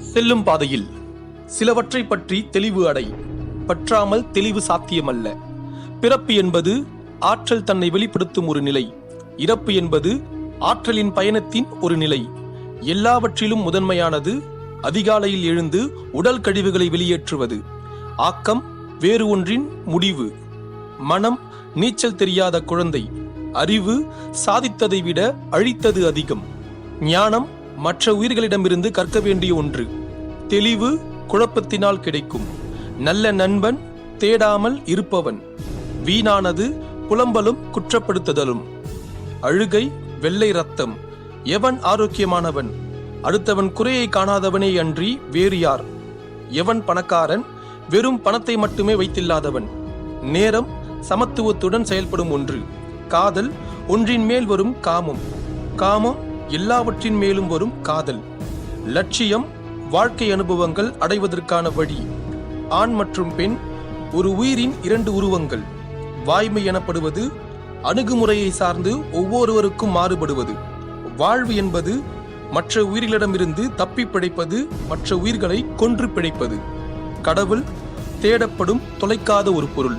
செல்லும் பாதையில் சிலவற்றை பற்றி தெளிவு அடை பற்றாமல் தெளிவு சாத்தியமல்ல. பிறப்பு என்பது ஆற்றல் தன்னை வெளிப்படுத்தும் ஒரு நிலை இறப்பு என்பது ஆற்றலின் பயணத்தின் ஒரு நிலை. எல்லாவற்றிலும் முதன்மையானது அதிகாலையில் எழுந்து உடல் கழிவுகளை வெளியேற்றுவது. ஆக்கம் வேறு ஒன்றின் முடிவு. மனம் நீச்சல் தெரியாத குழந்தை அறிவு சாதித்ததை விட அழித்தது அதிகம். ஞானம் மற்ற உயிர்களிடமிருந்து கற்க வேண்டிய ஒன்று. தெளிவு குழப்பத்தினால் கிடைக்கும். நல்ல நண்பன் தேடாமல் இருப்பவன். வீணானது புலம்பலும் குற்றப்படுத்துதலும் அழுகை வெள்ளை ரத்தம் எவன் ஆரோக்கியமானவன்? அடுத்தவன் குறையை காணாதவனே அன்றி வேறு யார்? எவன் பணக்காரன்? வெறும் பணத்தை மட்டுமே வைத்தில்லாதவன். நேரம் சமத்துவத்துடன் செயல்படும் ஒன்று. காதல் ஒன்றின் மேல் வரும் காமம். காமம் எல்லாவற்றின் மேலும் வரும் காதல். லட்சியம் வாழ்க்கை அனுபவங்கள் அடைவதற்கான வழி. ஆண் மற்றும் பெண் ஒரு உயிரின் இரண்டு உருவங்கள். வாய்மை எனப்படுவது அணுகுமுறையை சார்ந்து ஒவ்வொருவருக்கும் மாறுபடுவது. வாழ்வு என்பது மற்ற உயிர்களிடமிருந்து தப்பி பிழைப்பது மற்ற உயிர்களை கொன்று பிழைப்பது. கடவுள் தேடப்படும் தொலைக்காத ஒரு பொருள்.